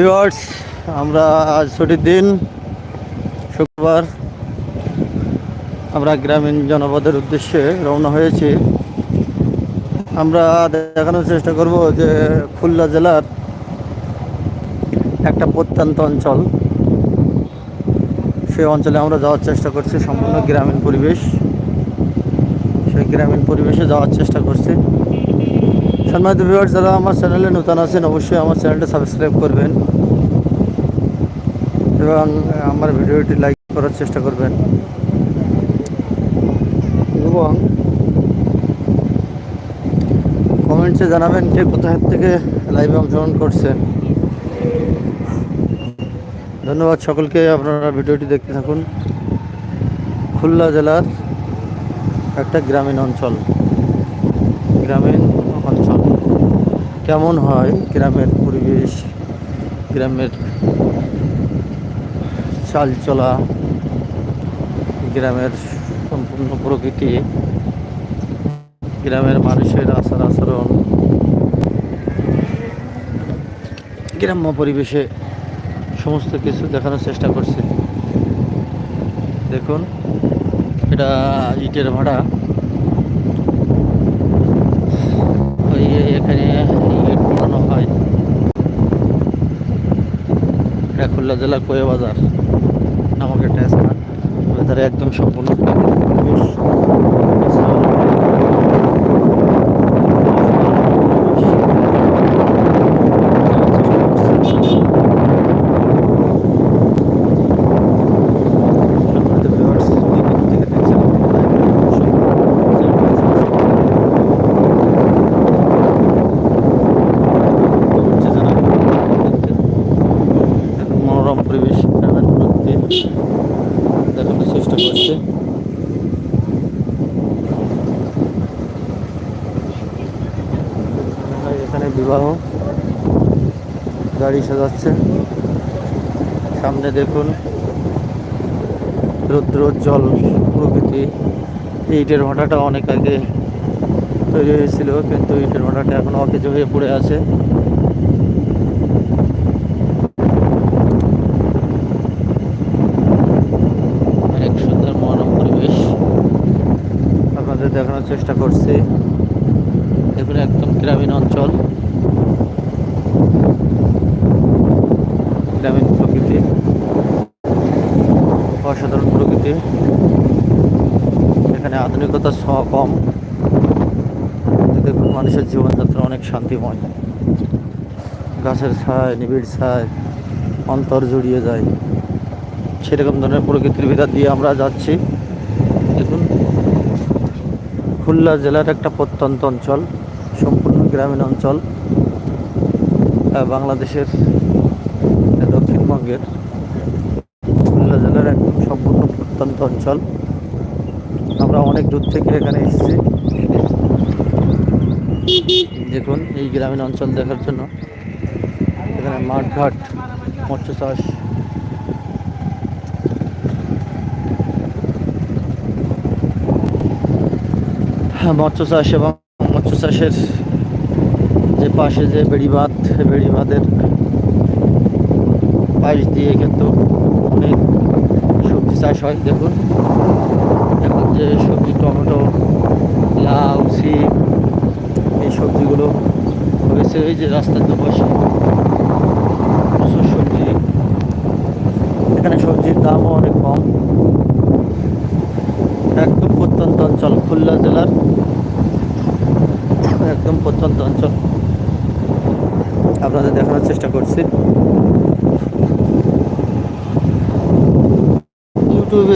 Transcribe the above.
Viewers. আমরা আজ ছুটির দিন, শুক্রবার আমরা গ্রামীণ জনপদের উদ্দেশ্যে রওনা হয়েছি। আমরা দেখানোর চেষ্টা করব যে খুলনা জেলার একটা প্রত্যন্ত অঞ্চল। সেই অঞ্চলে আমরা যাওয়ার চেষ্টা করছি, সম্পূর্ণ গ্রামীণ পরিবেশ। সেই গ্রামীণ পরিবেশে যাওয়ার চেষ্টা করছি। সম্মানিত ভিউয়ার্স যারা আমার চ্যানেলে নতুন আছেন, অবশ্যই আমার চ্যানেলটা সাবস্ক্রাইব করবেন এবং আমার ভিডিওটি লাইক করার চেষ্টা করবেন। এবং কমেন্টসে জানাবেন কে কোথায় থেকে লাইভে অংশগ্রহণ করছেন। ধন্যবাদ সকলকে, আপনারা ভিডিওটি দেখতে থাকুন। খুলনা জেলার একটা গ্রামীণ অঞ্চল। গ্রামীণ কেমন হয় গ্রামের পরিবেশ, গ্রামের চালচলা, গ্রামের সম্পূর্ণ প্রকৃতি, গ্রামের মানুষের আচার আচরণ, গ্রাম্য পরিবেশে সমস্ত কিছু দেখানোর চেষ্টা করছি। দেখুন, এটা ইটের ভাড়া। এখানে এটা খুলনা জেলার কোয়ে বাজার নামক একটা স্থান। ওয়েদারে একদম সম্পূর্ণ পরিবেশ সম্মানিত viewers, কে কোথা থেকে দেখছেন? কমেন্টসে জানাবেন। দেখুন, মনোরম পরিবেশ গ্রামের মধ্যে দেখানোর চেষ্টা করছে। এখানে বিবাহ। গাড়ি সাজাচ্ছে। সামনে দেখুন। রৌদ্রোজ্জ্বল প্রকৃতি। ইটের ভাটাটা অনেক আগে তৈরি হয়েছিল, কিন্তু ইটের ভাটাটা এখন অকেজো হয়ে পড়ে আছে অনেক সুন্দর মনোরম পরিবেশ আপনাদের দেখানোর চেষ্টা করছি। দেখুন একদম গ্রামীণ অঞ্চল। গ্রামীণ প্রকৃতি। অসাধারণ প্রকৃতি। এখানে আধুনিকতার ছোঁয়া কম। দেখুন মানুষের জীবনযাত্রা অনেক শান্তিময়। গাছের ছায়, নিবিড় ছায়, অন্তর জড়িয়ে যায়। সেরকম ধরনের প্রকৃতির ভিতর দিয়ে আমরা যাচ্ছি। খুলনা জেলার একটা প্রত্যন্ত অঞ্চল, সম্পূর্ণ গ্রামীণ অঞ্চল বাংলাদেশের দক্ষিণবঙ্গের। খুলনা জেলার একদম সম্পূর্ণ প্রত্যন্ত অঞ্চল। আমরা অনেক দূর থেকে এখানে এসেছি। দেখুন, এই গ্রামীণ অঞ্চল দেখার জন্য এখানে মাঠঘাট মৎস্য চাষ মৎস্য চাষ এবং মৎস্য চাষের যে পাশে যে বেড়িবাঁধ বেড়িবাঁধের পাশ দিয়ে কিন্তু অনেক সবজি চাষ হয়। দেখুন, এখন যে সবজি, টমেটো, লাউ, সিম, এই সবজিগুলো হয়েছে এই যে রাস্তার দুপাশে। সবজি। এখানে সবজির দামও অনেক কম। একদম প্রত্যন্ত অঞ্চল, খুলনা জেলার একদম প্রত্যন্ত অঞ্চল। আপনাদের দেখানোর চেষ্টা করছি। ইউটিউবে